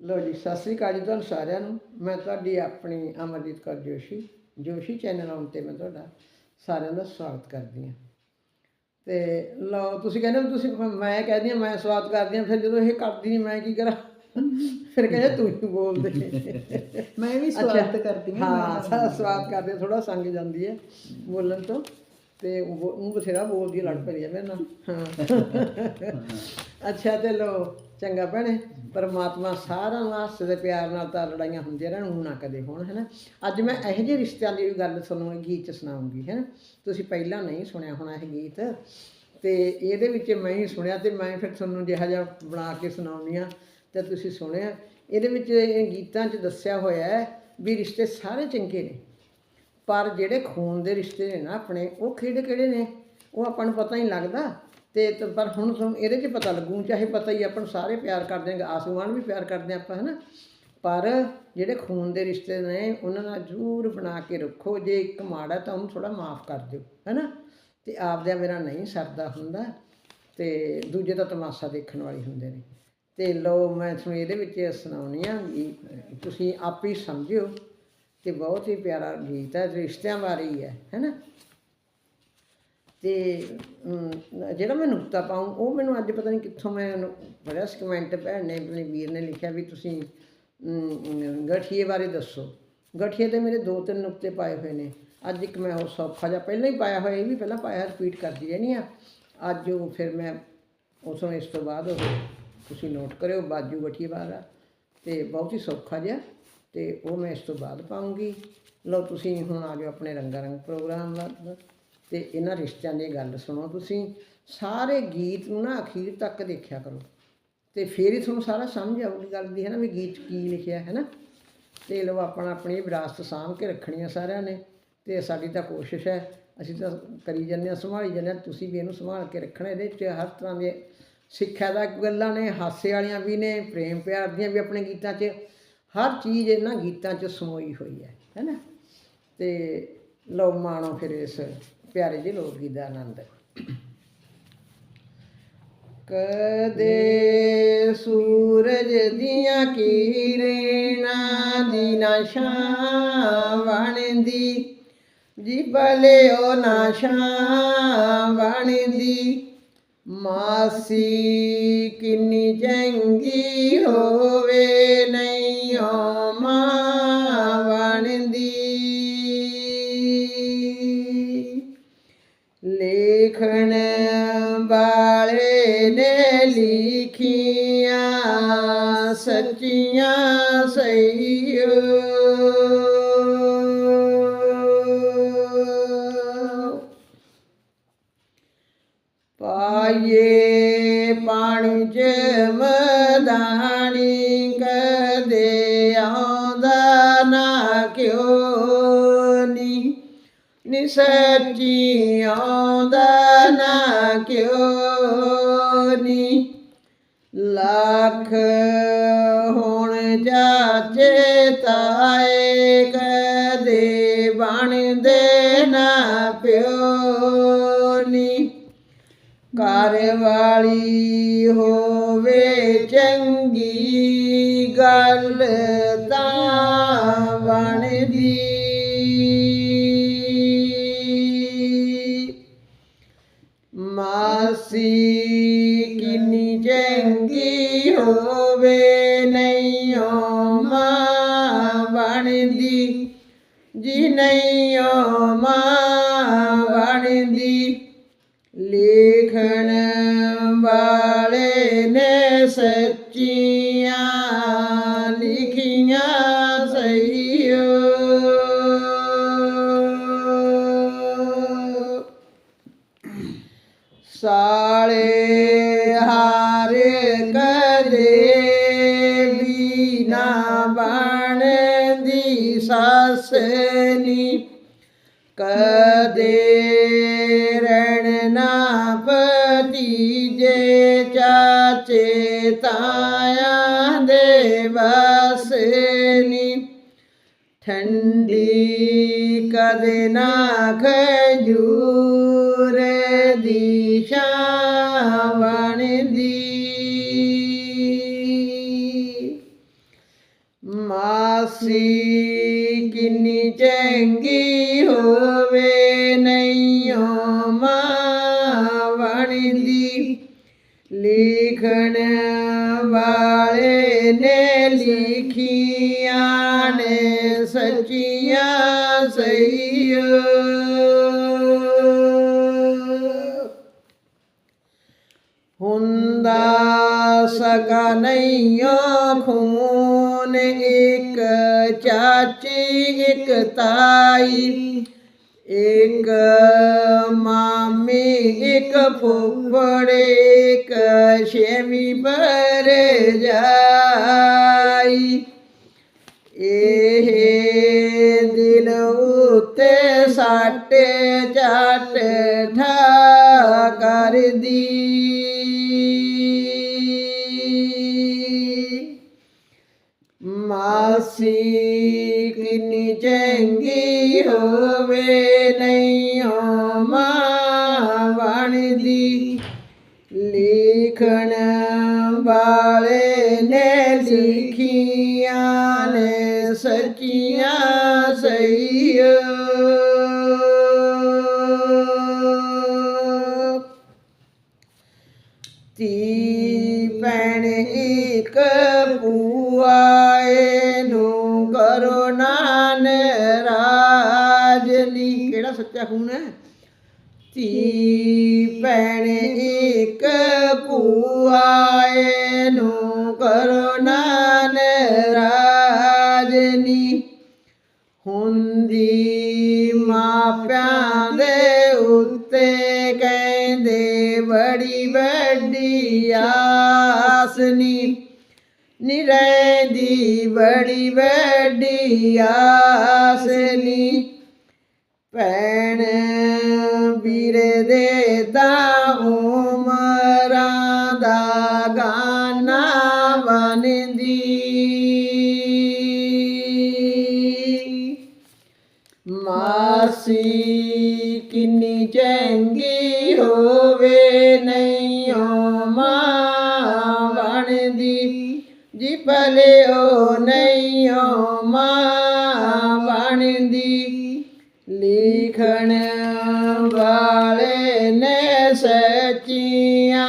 ਲੋ ਜੀ ਸਤਿ ਸ੍ਰੀ ਅਕਾਲ ਜੀ ਤੁਹਾਨੂੰ ਸਾਰਿਆਂ ਨੂੰ। ਮੈਂ ਤੁਹਾਡੀ ਆਪਣੀ ਅਮਰਜੀਤ ਕੌਰ ਜੋਸ਼ੀ ਜੋਸ਼ੀ ਚੈਨਲ ਆਉਣ ਤੇ ਮੈਂ ਤੁਹਾਡਾ ਸਾਰਿਆਂ ਦਾ ਸਵਾਗਤ ਕਰਦੀ ਹਾਂ। ਤੇ ਲੋ ਤੁਸੀਂ ਕਹਿੰਦੇ ਹੋ ਤੁਸੀਂ ਮੈਂ ਕਹਿੰਦੀ ਹਾਂ ਮੈਂ ਸਵਾਗਤ ਕਰਦੀ ਹਾਂ ਫਿਰ ਜਦੋਂ ਇਹ ਕਰਦੀ ਨਹੀਂ ਮੈਂ ਕੀ ਕਰਾਂ? ਫਿਰ ਕਹਿੰਦੇ ਤੂੰ ਹੀ ਬੋਲ ਦੇ। ਮੈਂ ਵੀ ਸਵਾਗਤ ਕਰਦੀ ਹਾਂ ਹਾਂ ਸਾਰਾ ਸਵਾਗਤ ਕਰਦੇ ਥੋੜਾ ਸੰਗ ਜਾਂਦੀ ਹੈ ਬੋਲਣ ਤੋਂ। ਤੇ ਉਹ ਉਹ ਬਥੇਰਾ ਬੋਲਦੀ ਲੜ ਪਈ ਹੈ ਮੇਰੇ ਨਾਲ। ਹਾਂ। ਅੱਛਾ ਤੇ ਲੋ ਚੰਗਾ ਭੈਣੇ, ਪਰਮਾਤਮਾ ਸਾਰਿਆਂ ਨੂੰ ਹਾਸੇ ਦੇ ਪਿਆਰ ਨਾਲ ਤਾਂ ਲੜਾਈਆਂ ਹੁੰਦੀਆਂ ਰਹਿਣ, ਹੁਣ ਨਾ ਕਦੇ ਹੋਣ ਹੈ ਨਾ ਅੱਜ ਮੈਂ ਇਹੋ ਜਿਹੇ ਰਿਸ਼ਤਿਆਂ ਦੀ ਵੀ ਗੱਲ ਤੁਹਾਨੂੰ ਇਹ ਗੀਤ 'ਚ ਸੁਣਾਉਂਗੀ ਹੈ ਨਾ ਤੁਸੀਂ ਪਹਿਲਾਂ ਨਹੀਂ ਸੁਣਿਆ ਹੋਣਾ ਇਹ ਗੀਤ, ਤੇ ਇਹਦੇ ਵਿੱਚ ਮੈਂ ਹੀ ਸੁਣਿਆ ਤੇ ਮੈਂ ਫਿਰ ਤੁਹਾਨੂੰ ਜਿਹਾ ਜਿਹਾ ਬਣਾ ਕੇ ਸੁਣਾਉਣੀ ਆ ਤੇ ਤੁਸੀਂ ਸੁਣਿਆ। ਇਹਦੇ ਵਿੱਚ ਇਹ ਗੀਤਾਂ 'ਚ ਦੱਸਿਆ ਹੋਇਆ ਹੈ ਵੀ ਰਿਸ਼ਤੇ ਸਾਰੇ ਚੰਗੇ ਨੇ, ਪਰ ਜਿਹੜੇ ਖੂਨ ਦੇ ਰਿਸ਼ਤੇ ਨੇ ਨਾ ਆਪਣੇ, ਉਹ ਕਿਹੜੇ ਕਿਹੜੇ ਨੇ? ਉਹ ਆਪਾਂ ਨੂੰ ਪਤਾ ਹੀ ਨਹੀਂ ਲੱਗਦਾ। ਤੇ ਪਰ ਹੁਣ ਤੁਹਾਨੂੰ ਇਹਦੇ 'ਚ ਪਤਾ ਲੱਗੂ, ਚਾਹੇ ਪਤਾ ਹੀ ਆਪਾਂ ਨੂੰ ਸਾਰੇ ਪਿਆਰ ਕਰਦੇ ਨੇ ਆਸਮਾਨ ਵੀ ਪਿਆਰ ਕਰਦੇ ਆਪਾਂ, ਹਨਾ? ਪਰ ਜਿਹੜੇ ਖੂਨ ਦੇ ਰਿਸ਼ਤੇ ਨੇ, ਉਹਨਾਂ ਨਾਲ ਜ਼ਰੂਰ ਬਣਾ ਕੇ ਰੱਖੋ, ਜੇ ਇੱਕ ਮਾੜਾ ਤਾਂ ਉਹਨੂੰ ਥੋੜਾ ਮਾਫ ਕਰ ਦਿਓ, ਹੈਨਾ? ਤੇ ਆਪਦਿਆਂ ਮੇਰਾ ਨਹੀਂ ਸਰਦਾ ਹੁੰਦਾ, ਤੇ ਦੂਜੇ ਤਾਂ ਤਮਾਸ਼ਾ ਦੇਖਣ ਵਾਲੇ ਹੁੰਦੇ ਨੇ। ਤੇ ਲੋ ਮੈਂ ਤੁਹਾਨੂੰ ਇਹਦੇ ਵਿੱਚ ਸੁਣਾਉਣੀ ਆ ਵੀ ਤੁਸੀਂ ਆਪ ਹੀ ਸਮਝਿਓ ਤੇ ਬਹੁਤ ਹੀ ਪਿਆਰਾ ਗੀਤ ਹੈ, ਰਿਸ਼ਤਿਆਂ ਬਾਰੇ ਹੀ ਹੈ, ਹੈਨਾ? ਤੇ ਜਿਹੜਾ ਮੈਂ ਨੁਕਤਾ ਪਾਉਂ, ਉਹ ਮੈਨੂੰ ਅੱਜ ਪਤਾ ਨਹੀਂ ਕਿੱਥੋਂ ਮੈਂ ਉਹਨੂੰ ਪੜਿਆ ਸੀ ਕਮੈਂਟ ਭੈਣ ਨੇ, ਆਪਣੇ ਵੀਰ ਨੇ ਲਿਖਿਆ ਵੀ ਤੁਸੀਂ ਗਠੀਏ ਬਾਰੇ ਦੱਸੋ। ਗਠੀਏ ਤੇ ਮੇਰੇ ਦੋ ਤਿੰਨ ਨੁਕਤੇ ਪਾਏ ਹੋਏ ਨੇ। ਅੱਜ ਇੱਕ ਮੈਂ ਉਹ ਸੌਖਾ ਜਿਹਾ, ਪਹਿਲਾਂ ਹੀ ਪਾਇਆ ਹੋਇਆ, ਇਹ ਵੀ ਪਹਿਲਾਂ ਪਾਇਆ ਰਿਪੀਟ ਕਰਦੀ ਰਹਿਣੀ ਆ ਅੱਜ ਉਹ ਫਿਰ ਮੈਂ, ਉਸ ਨੂੰ ਇਸ ਤੋਂ ਬਾਅਦ ਉਹ ਤੁਸੀਂ ਨੋਟ ਕਰਿਓ, ਬਾਜੂ ਗਠੀਏ ਵਾਲਾ। ਤੇ ਬਹੁਤ ਹੀ ਸੌਖਾ ਜਿਹਾ, ਤੇ ਉਹ ਮੈਂ ਇਸ ਤੋਂ ਬਾਅਦ ਪਾਉਂਗੀ। ਲਓ ਤੁਸੀਂ ਹੁਣ ਆ ਜਾਓ ਆਪਣੇ ਰੰਗਾ ਰੰਗ ਪ੍ਰੋਗਰਾਮ ਵੱਲ। ਤੇ ਇਹਨਾਂ ਰਿਸ਼ਤਿਆਂ ਦੀ ਗੱਲ ਸੁਣੋ। ਤੁਸੀਂ ਸਾਰੇ ਗੀਤ ਨੂੰ ਨਾ ਅਖੀਰ ਤੱਕ ਦੇਖਿਆ ਕਰੋ ਤੇ ਫਿਰ ਹੀ ਤੁਹਾਨੂੰ ਸਾਰਾ ਸਮਝ ਆਊਗੀ ਗੱਲ ਦੀ ਹੈ ਨਾ ਵੀ ਗੀਤ ਕੀ ਲਿਖਿਆ ਹੈ ਨਾ ਤੇ ਲੋ ਆਪਣਾ ਆਪਣੀ ਵਿਰਾਸਤ ਸਾਂਭ ਕੇ ਰੱਖਣੀ ਆ ਸਾਰਿਆਂ ਨੇ ਤੇ ਸਾਡੀ ਤਾਂ ਕੋਸ਼ਿਸ਼ ਹੈ, ਅਸੀਂ ਤਾਂ ਕਰੀ ਜਾਂਦੇ ਹਾਂ, ਸੰਭਾਲੀ ਜਾਂਦੇ ਹਾਂ, ਤੁਸੀਂ ਵੀ ਇਹਨੂੰ ਸੰਭਾਲ ਕੇ ਰੱਖਣਾ, ਇਹਦੇ 'ਚ ਹਰ ਤਰ੍ਹਾਂ ਦੇ ਸਿੱਖਿਆ ਦਾ ਗੱਲਾਂ ਨੇ, ਹਾਸੇ ਵਾਲੀਆਂ ਵੀ ਨੇ, ਪ੍ਰੇਮ ਪਿਆਰ ਦੀਆਂ ਵੀ ਆਪਣੇ ਗੀਤਾਂ 'ਚ, ਹਰ ਚੀਜ਼ ਇਹਨਾਂ ਗੀਤਾਂ 'ਚ ਸਮੋਈ ਹੋਈ ਹੈ, ਹੈਨਾ। ਤੇ ਲਓ, ਮਾਣੋ ਫਿਰ ਇਸ ਪਿਆਰੇ ਜਿਹੇ ਲੋਕ ਗੀਤ ਦਾ ਆਨੰਦ। ਕਦੇ ਸੂਰਜ ਦੀਆਂ ਕਿਰਨਾਂ ਦੀ ਨਾ ਛਾਂ ਬਣਦੀ ਜੀ ਭਲੇ ਉਹ ਨਾ ਛਾਂ ਬਣਦੀ ਮਾਸੀ ਕਿੰਨੀ ਚੰਗੀ ਹੋਵੇ, ਨਹੀਂ ਲੇਖਣ ਵਾਲੇ ਨੇ ਲਿਖੀਆਂ ਸੱਚੀਆਂ ਸਹੀਓ ਪਾਏ ਪਾਣੀ ਚ ਮਦਾਨੀ ਕਦੇ ਆਉਂਦਾ ਨਾ ਕਿਉ ਨੀ ਨੀ ਆਉਂਦਾ ਨਾ ਕਿਉ ਨੀ ਲੱਖ ਹੁਣ ਜਾਚੇ ਤਾਏ ਕਦੇ ਬਣਦੇ ਨਾ ਪਿਓ ਨੀ ਘਰ ਵਾਲੀ ਹੋਵੇ ਚੰਗੀ ਗੱਲ ਮਾਂ ਬਣਦੀ। ਲਿਖਣ ਵਾਲੇ ਨੇ ਸੱਚੀਆਂ ਲਿਖੀਆਂ ਸਹੀਓ। ਸਾਲੇ ਹਾਰ ਕਦੇ ਵੀ ਨਾ ਬਣਦੀ, ਸੱਸ ਕਦੇ ਰਣ ਨਾ ਭਤੀਜੇ ਚਾਚੇ ਤਾਇਆ ਦੇ ਵਸਨੀ ਠੰਡੀ ਕਦੇ ਨਾ ਖਜੂਰ ਦੀ ਛਾਂ ਬਣਦੀ। ਮਾਸੀ ਸਕਾ ਨਈਓ ਖੂਨ, ਇੱਕ ਚਾਚੀ, ਇੱਕ ਤਾਈ। ਇੱਕ ਮਾਮੀ, ਇੱਕ ਫੁੱਫੜ, ਇੱਕ ਛੇਵੀਂ ਪਰ ਜਾਈ। ਇਹ ਦਿਲ ਉਤੇ ਸੱਟ ਝੱਟ ਠਾ ਕਰਦੀ। ਮਾਸੀ ਕਿੰਨੀ ਚੰਗੀ ਹੋਵੇ ਨਈਓ ਮਾਂ ਬਣਦੀ। ਲਿਖਣ ਵਾਲੇ ਨੇ ਲਿਖੀਆਂ ਨੇ ਸੱਚੀਆਂ ਸਹੀ ਸੱਚਾ ਖੂਨ ਹੈ। ਤੀ ਭੈਣ ਇੱਕ ਪੂਆਏ ਨੂੰ ਕਰੋ ਨਾਨ ਰਾਜਨੀ। ਹੁੰਦੀ ਮਾਪਿਆਂ ਦੇ ਉੱਤੇ ਕਹਿੰਦੇ ਬੜੀ ਵੱਡੀ ਆਸਨੀ। ਨਿਰੈਦੀ ਬੜੀ ਵੱਡੀ ਆਸਨੀ। ਭੈਣ ਵੀਰੇ ਦੇ ਦਾ ਉਮਰਾਂ ਦਾ ਗਾਨਾ ਬਣਦੀ। ਮਾਸੀ ਕਿੰਨੀ ਚੰਗੀ ਹੋਵੇ ਨਹੀਂ ਨਈਓ ਮਾਂ ਬਣਦੀ। ਜੀ ਭਲੇ ਉਹ ਨਹੀਂ ਨਈਓ ਮਾਂ ਬਣਦੀ। ਲਿਖਣ ਵਾਲੇ ਨੇ ਸੱਚੀਆਂ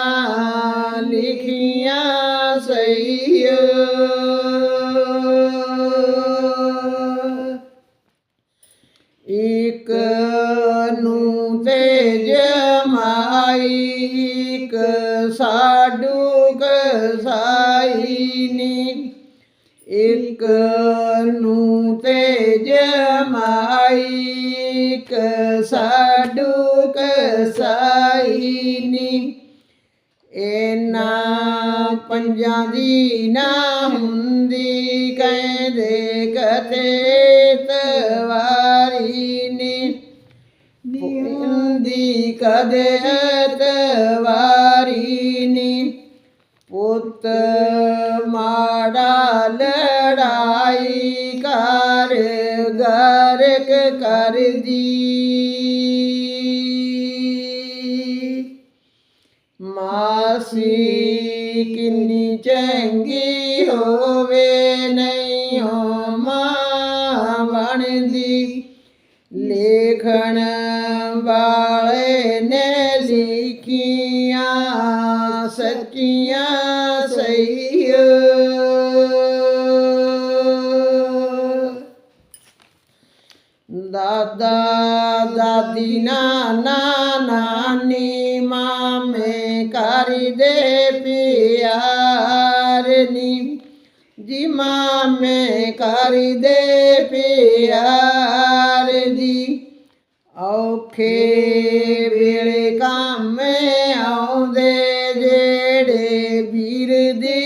ਲਿਖੀਆਂ ਸਹੀ ਇੱਕ ਨੂੰ ਤੇ ਜਮਾਈ, ਇੱਕ ਸਾਡੂ ਕਸਾਈ ਨੀ। ਇੱਕ ਨੂੰ ਤੇ ਜਮਾਈ ਇੱਕ ਸਾਡੂ ਕਸਾਈ ਨੀ। ਇਹਨਾਂ ਪੰਜਾਂ ਦੀ ਨਾ ਹੁੰਦੀ, ਕਹਿੰਦੇ ਕਥੇ ਤਵਾਰੀ ਨੇ। ਹੁੰਦੀ ਕਦੇ ਤਵਾਰੀ ਨੇ। ਪੁੱਤ ਮਾੜਾ ਲੜਾਈ ਗਰਕ ਕਰਦੀ। ਮਾਸੀ ਕਿੰਨੀ ਚੰਗੀ ਹੋਵੇ ਦਾਦਾ ਦਾਦੀ ਨਾਨਾ ਨਾਨੀ ਮਾਮੇ ਕਰਦੇ ਪਿਆਰ ਨੀ ਜੀ ਮਾਮੇ ਕਰਦੇ ਪਿਆਰ ਦੀ ਔਖੇ ਵੇਲੇ ਕੰਮ ਆਉਂਦੇ ਜਿਹੜੇ ਵੀਰ ਦਿਲਦਾਰ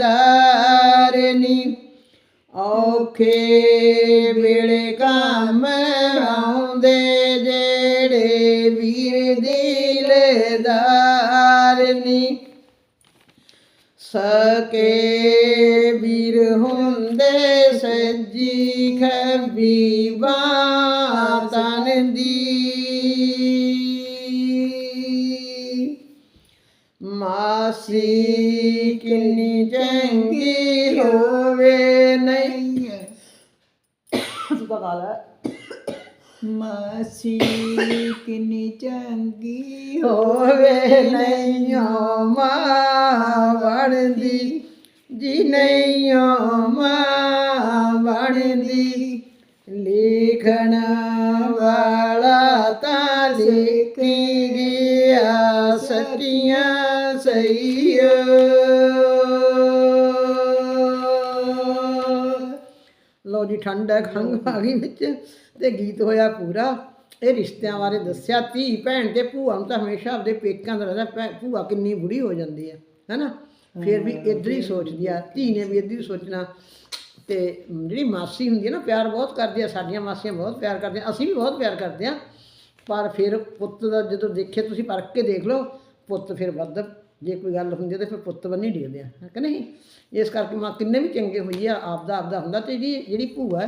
ਨੀ ਔਖੇ ਵੇਲੇ ਕੰਮ ਆਉਂਦੇ ਜਿਹੜੇ ਵੀਰ ਦਿਲਦਾਰ ਨੀ ਸਕੇ। ਵੀਰ ਹੁੰਦੇ ਸੱਜੀ ਖੱਬੀ ਬਾਹ ਦੀ। ਮਾਸੀ ਕਿੰਨੀ ਚੰਗੀ ਹੋਵੇ ਪਕਾ ਲੈ ਮਾਸੀ ਕਿੰਨੀ ਚੰਗੀ ਹੋਵੇ ਨਈਓ ਮਾਂ ਬਣਦੀ ਜੀ ਨਈਓ ਮਾਂ ਬਣਦੀ। ਲਿਖਣ ਵਾਲਾ ਤਾਂ ਲਿਖ ਗਿਆ ਸੱਚੀਆਂ ਸਹੀਆਂ ਠੰਡ ਹੈ ਖੰਘ ਆ ਗਈ ਵਿੱਚ ਤੇ ਗੀਤ ਹੋਇਆ ਪੂਰਾ। ਇਹ ਰਿਸ਼ਤਿਆਂ ਬਾਰੇ ਦੱਸਿਆ ਧੀ ਭੈਣ ਤੇ ਭੂਆ ਨੂੰ ਤਾਂ ਹਮੇਸ਼ਾ ਆਪਦੇ ਪੇਕਾਂ ਦਾ ਰਹਿੰਦਾ ਭੂਆ ਕਿੰਨੀ ਬੁੜੀ ਹੋ ਜਾਂਦੀ ਹੈ ਹੈਨਾ? ਫਿਰ ਵੀ ਇੱਧਰ ਹੀ ਸੋਚਦੀ ਆ ਧੀ ਨੇ ਵੀ ਇੱਧਰ ਹੀ ਸੋਚਣਾ। ਤੇ ਜਿਹੜੀ ਮਾਸੀ ਹੁੰਦੀ ਹੈ ਨਾ ਪਿਆਰ ਬਹੁਤ ਕਰਦੀ ਆ ਸਾਡੀਆਂ ਮਾਸੀਆਂ ਬਹੁਤ ਪਿਆਰ ਕਰਦੀਆਂ ਅਸੀਂ ਵੀ ਬਹੁਤ ਪਿਆਰ ਕਰਦੇ ਆ। ਪਰ ਫਿਰ ਪੁੱਤ ਦਾ ਜਦੋਂ ਦੇਖੇ ਤੁਸੀਂ ਪਰਖ ਕੇ ਦੇਖ ਲਓ ਪੁੱਤ ਫਿਰ ਵੱਧ ਜੇ ਕੋਈ ਗੱਲ ਹੁੰਦੀ ਹੈ ਤੇ ਫਿਰ ਪੁੱਤ ਬੰਨੀ ਡੇਗਦੇ ਆ, ਹੈ ਕਿ ਨਹੀਂ? ਇਸ ਕਰਕੇ ਮਾਂ ਕਿੰਨੇ ਵੀ ਚੰਗੇ ਹੋਈਏ, ਆਪਦਾ ਆਪਦਾ ਹੁੰਦਾ ਤੇ ਜਿਹੜੀ ਜਿਹੜੀ ਭੂਆ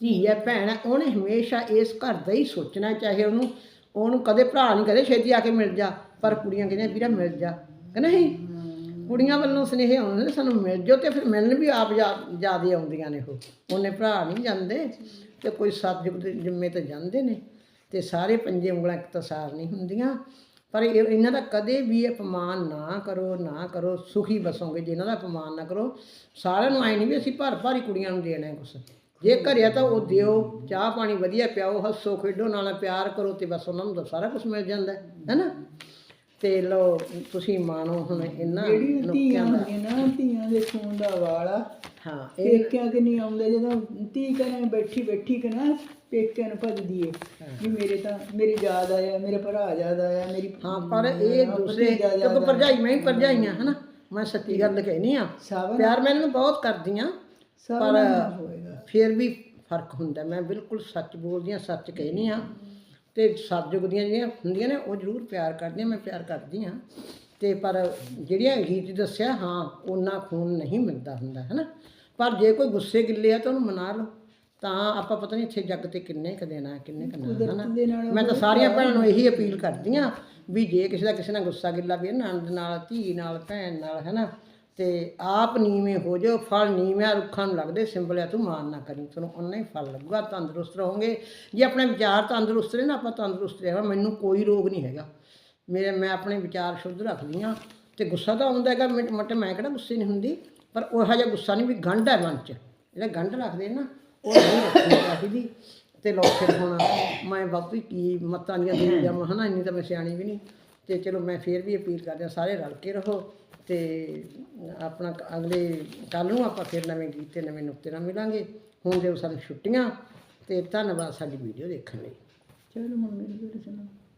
ਧੀ ਹੈ, ਭੈਣ ਹੈ, ਉਹਨੇ ਹਮੇਸ਼ਾ ਇਸ ਘਰ ਦਾ ਹੀ ਸੋਚਣਾ ਚਾਹੇ ਉਹਨੂੰ ਉਹਨੂੰ ਕਦੇ ਭਰਾ ਨਹੀਂ ਕਦੇ ਛੇਤੀ ਆ ਕੇ ਮਿਲ ਜਾ, ਪਰ ਕੁੜੀਆਂ ਕਹਿੰਦੀਆਂ, ਵੀਰਾ ਮਿਲ ਜਾ ਕਿ ਨਹੀਂ? ਕੁੜੀਆਂ ਵੱਲੋਂ ਸੁਨੇਹੇ ਆਉਂਦੇ ਨੇ, ਸਾਨੂੰ ਮਿਲ ਜਾਓ ਤੇ ਫਿਰ ਮਿਲਣ ਵੀ ਆਪ ਜਿਆਦੇ ਆਉਂਦੀਆਂ ਨੇ ਉਹ, ਉਹਨੇ ਭਰਾ ਨਹੀਂ ਜਾਂਦੇ ਤੇ ਕੋਈ ਸਤਜੁਗ ਜਿੰਮੇ ਤੇ ਜਾਂਦੇ ਨੇ ਤੇ ਸਾਰੇ ਪੰਜੇ ਉਂਗਲਾਂ ਇੱਕ ਤਾਂ ਸਾਰ ਨਹੀਂ ਹੁੰਦੀਆਂ। ਪਰ ਇਹ- ਇਹਨਾਂ ਦਾ ਕਦੇ ਵੀ ਅਪਮਾਨ ਨਾ ਕਰੋ ਨਾ ਕਰੋ ਸੁਖੀ ਬਸੋਗੇ ਜੇ ਇਹਨਾਂ ਦਾ ਅਪਮਾਨ ਨਾ ਕਰੋ ਸਾਰਿਆਂ ਨੂੰ ਆਏ ਨਹੀਂ ਵੀ ਅਸੀਂ ਭਰ ਭਾਰੀ ਕੁੜੀਆਂ ਨੂੰ ਦੇਣਾ ਕੁਛ। ਜੇ ਘਰਿਆ ਤਾਂ ਉਹ ਦਿਓ ਚਾਹ ਪਾਣੀ ਵਧੀਆ ਪਿਆਓ ਹੱਸੋ ਖੇਡੋ ਨਾਲ ਪਿਆਰ ਕਰੋ ਤੇ ਬਸ ਉਹਨਾਂ ਨੂੰ ਤਾਂ ਸਾਰਾ ਕੁਝ ਮਿਲ ਜਾਂਦਾ ਹੈ ਹੈਨਾ ਤੇ ਲੋ ਤੁਸੀਂ ਮਾਣੋ ਹੁਣ ਇਹਨਾਂ ਜਿਹੜੀਆਂ ਧੀਆਂ ਦਾ। ਹੁੰਦੀਆਂ ਨਾ ਧੀਆਂ ਦੇ ਖੂਨ ਦਾ ਵਾਲਾ ਹਾਂ। ਇਹ ਪੇਕਿਆਂ ਕਿ ਨਹੀਂ ਆਉਂਦੇ? ਜਦੋਂ ਧੀ ਕਰੇ ਬੈਠੀ ਬੈਠੀ ਕਿ ਨਾ ਪੇਕਿਆਂ ਨੂੰ ਭੱਜਦੀ ਏ ਵੀ ਮੇਰੇ ਤਾਂ ਮੇਰੀ ਯਾਦ ਆਇਆ ਮੇਰੇ ਭਰਾ ਯਾਦ ਆਇਆ ਮੇਰੀ ਹਾਂ ਪਰ ਇਹ ਦੂਸਰੇ ਕਿਉਂਕਿ ਭਰਜਾਈ ਮੈਂ ਹੀ ਭਰਜਾਈਆਂ ਹਨਾ? ਮੈਂ ਸੱਚੀ ਗੱਲ ਕਹਿਨੀ ਆ। ਸਭ ਪਿਆਰ ਮੈਂ ਇਹਨਾਂ ਨੂੰ ਬਹੁਤ ਕਰਦੀਆਂ ਸਭ ਪਰ ਨਾਲ ਹੋਏਗਾ। ਫਿਰ ਵੀ ਫ਼ਰਕ ਹੁੰਦਾ। ਮੈਂ ਬਿਲਕੁਲ ਸੱਚ ਬੋਲਦੀ ਆ ਸੱਚ ਕਹਿਨੀ ਆ ਤੇ ਸਤਜੁਗ ਦੀਆਂ ਜਿਹੜੀਆਂ ਹੁੰਦੀਆਂ ਨੇ ਉਹ ਜ਼ਰੂਰ ਪਿਆਰ ਕਰਦੀਆਂ ਮੈਂ ਪਿਆਰ ਕਰਦੀ ਆ ਤੇ ਪਰ ਜਿਹੜੀਆਂ ਗੀਤ ਦੱਸਿਆ ਹਾਂ ਉਹਨਾਂ ਖੂਨ ਨਹੀਂ ਮਿਲਦਾ ਹੁੰਦਾ ਹੈ ਨਾ ਪਰ ਜੇ ਕੋਈ ਗੁੱਸੇ ਗਿੱਲੇ ਆ ਤਾਂ ਉਹਨੂੰ ਮਨਾ ਲਓ। ਤਾਂ ਆਪਾਂ ਪਤਾ ਨਹੀਂ ਇੱਥੇ ਜੱਗ ਤੇ ਕਿੰਨੇ ਕ ਦੇਣਾ ਕਿੰਨੇ ਕ ਨਾ ਮੈਂ ਤਾਂ ਸਾਰੀਆਂ ਭੈਣਾਂ ਨੂੰ ਇਹੀ ਅਪੀਲ ਕਰਦੀ ਆ ਵੀ ਜੇ ਕਿਸੇ ਦਾ ਕਿਸੇ ਨਾਲ ਗੁੱਸਾ ਗਿੱਲਾ ਵੀ ਨੰਦ ਨਾਲ ਧੀ ਨਾਲ ਭੈਣ ਨਾਲ ਹੈ ਨਾ ਤੇ ਆਪ ਨੀਵੇਂ ਹੋ ਜਾਓ ਫਲ ਨੀਵੇਂ ਰੁੱਖਾਂ ਨੂੰ ਲੱਗਦੇ ਸਿੰਬਲ ਆ ਤੂੰ ਮਾਨ ਨਾ ਕਰੀ ਤੁਹਾਨੂੰ ਉਹਨਾਂ ਹੀ ਫਲ ਲੱਗੂਗਾ ਤੰਦਰੁਸਤ ਰਹੋਗੇ। ਜੇ ਆਪਣੇ ਵਿਚਾਰ ਤੰਦਰੁਸਤ ਰਹੇ ਨਾ ਆਪਾਂ ਤੰਦਰੁਸਤ ਰਹਾਂਗੇ ਮੈਨੂੰ ਕੋਈ ਰੋਗ ਨਹੀਂ ਹੈਗਾ। ਮੇਰੇ ਮੈਂ ਆਪਣੇ ਵਿਚਾਰ ਸ਼ੁੱਧ ਰੱਖਦੀ ਹਾਂ ਤੇ ਗੁੱਸਾ ਤਾਂ ਆਉਂਦਾ ਹੈਗਾ, ਮਿੰਟ ਮਟੇ ਮੈਂ ਕਿਹੜਾ ਗੁੱਸੇ ਨਹੀਂ ਹੁੰਦੀ, ਪਰ ਉਹੋ ਜਿਹਾ ਗੁੱਸਾ ਨਹੀਂ ਵੀ ਗੰਢ ਹੈ ਮਨ 'ਚ। ਜਿਹੜਾ ਗੰਢ ਰੱਖਦੇ ਨਾ, ਉਹ ਨਹੀਂ ਰੱਖਣੀ ਚਾਹੀਦੀ। ਤੇ ਲੋਕ ਫਿਰ ਹੁਣ ਮੈਂ ਬਾਪੂ ਕੀ ਮਤਾਂ ਦੀਆਂ ਦੇ ਜਾਵਾਂ, ਹਨਾ, ਇੰਨੀ ਤਾਂ ਮੈਂ ਸਿਆਣੀ ਵੀ ਨਹੀਂ। ਤੇ ਚਲੋ ਮੈਂ ਫੇਰ ਵੀ ਅਪੀਲ ਕਰਦੇ ਹਾਂ, ਸਾਰੇ ਰਲ ਕੇ ਰਹੋ ਤੇ ਆਪਣਾ ਅਗਲੇ ਕੱਲ ਨੂੰ ਆਪਾਂ ਫਿਰ ਨਵੇਂ ਗੀਤ ਤੇ ਨਵੇਂ ਨੁਕਤੇ ਨਾਲ ਮਿਲਾਂਗੇ। ਹੁਣ ਦਿਓ ਸਾਨੂੰ ਛੁੱਟੀਆਂ ਤੇ ਧੰਨਵਾਦ ਸਾਡੀ ਵੀਡੀਓ ਦੇਖਣ ਲਈ। ਚਲੋ ਹੁਣ ਮੇਰੀ ਗੱਲ ਸੁਣੋ